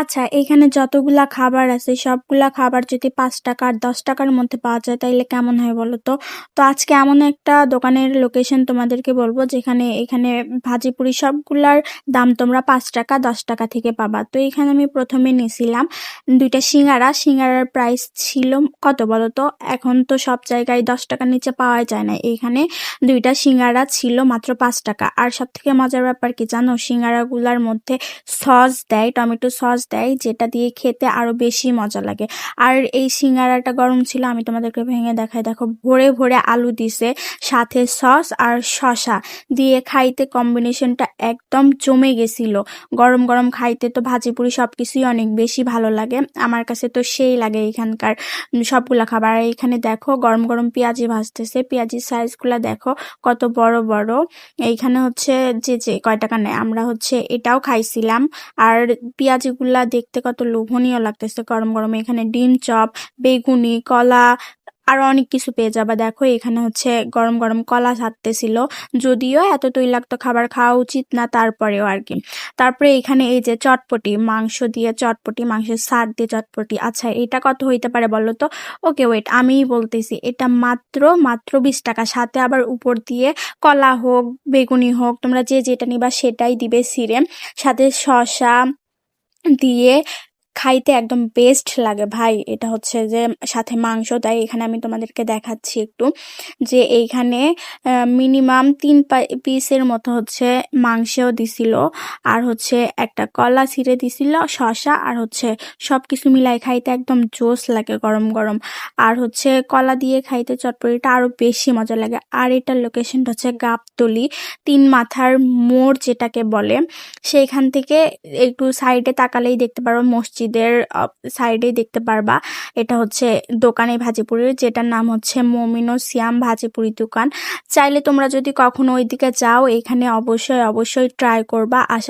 আচ্ছা এখানে যতগুলা খাবার আছে, সবগুলা খাবার যদি পাঁচ টাকা আর দশ টাকার মধ্যে পাওয়া যায়, তাইলে কেমন হয় বলো তো? তো আজকে এমন একটা দোকানের লোকেশন তোমাদেরকে বলব, যেখানে, এখানে ভাজিপুরি সবগুলার দাম তোমরা পাঁচ টাকা, দশ টাকা থেকে পাবা। তো এখানে আমি প্রথমে নিয়েছিলাম দুইটা সিঙ্গারা। সিঙ্গারার প্রাইস ছিল কত বলো তো? এখন তো সব জায়গায় দশ টাকার নিচে পাওয়া যায় না। এইখানে দুইটা সিঙ্গারা ছিল মাত্র পাঁচ টাকা। আর সব থেকে মজার ব্যাপার কি জানো? সিঙ্গারাগুলার মধ্যে সস দেয়, টমেটো সস দেয়, যেটা দিয়ে খেতে আরও বেশি মজা লাগে। আর এই সিঙ্গারাটা গরম ছিল, আমি তোমাদেরকে ভেঙে দেখাই। দেখো, ভরে ভরে আলু দিছে, সাথে সস আর শসা। দিয়ে খাইতে কম্বিনেশনটা একদম জমে গেছিল। গরম গরম খাইতে তো ভাজি পুরি সব কিছুই অনেক বেশি ভালো লাগে। আমার কাছে তো সেই লাগে এখানকার সবগুলা খাবার। আর এখানে দেখো, গরম গরম পেঁয়াজি ভাজতেছে। পেঁয়াজির সাইজগুলা দেখো, কত বড় বড়। এইখানে হচ্ছে যে যে কয় টাকা নেয় আমরা হচ্ছে এটাও খাইছিলাম। আর পেঁয়াজিগুলা দেখতে কত লোভনীয় লাগতেছে। গরম গরম এখানে ডিম, চপ, বেগুনি, কলা আরও অনেক কিছু পেয়ে যাবা। দেখো এখানে হচ্ছে গরম গরম কলা ছাড়তেছিল। যদিও এত তৈলাক্ত খাবার খাওয়া উচিত না, তারপরেও আর কি তারপরে এখানে এই যে চটপটি, মাংস দিয়ে চটপটি, মাংসের সার দিয়ে চটপটি। আচ্ছা এটা কত হইতে পারে বলো তো? ওকে ওয়েট আমিই বলতেছি। এটা মাত্র মাত্র বিশ টাকা। সাথে আবার উপর দিয়ে কলা হোক, বেগুনি হোক, তোমরা যে যেটা নিবা সেটাই দিবে সিরে। সাথে শসা দিয়ে খাইতে একদম বেস্ট লাগে ভাই। এটা হচ্ছে যে, সাথে মাংস, তাই এখানে আমি তোমাদেরকে দেখাচ্ছি একটু যে এইখানে মিনিমাম তিন পিসের মতো হচ্ছে মাংসও দিছিল। আর হচ্ছে একটা কলা ছিঁড়ে দিছিল, শসা আর হচ্ছে সব কিছু মিলাই খাইতে একদম জোস লাগে গরম গরম। আর হচ্ছে কলা দিয়ে খাইতে চটপটিটা আরও বেশি মজা লাগে। আর এটার লোকেশনটা হচ্ছে গাবতলি, তিন মাথার মোড় যেটাকে বলে, সেইখান থেকে একটু সাইডে তাকালেই দেখতে পারো মসজিদের সাইডে দেখতে পারবা। এটা হচ্ছে দোকানে ভাজিপুরির যেটার নাম হচ্ছে মমিনো সিয়াম ভাজিপুরি দোকান। চাইলে তোমরা যদি কখনো ওইদিকে যাও, এখানে অবশ্যই অবশ্যই ট্রাই করবা। আশা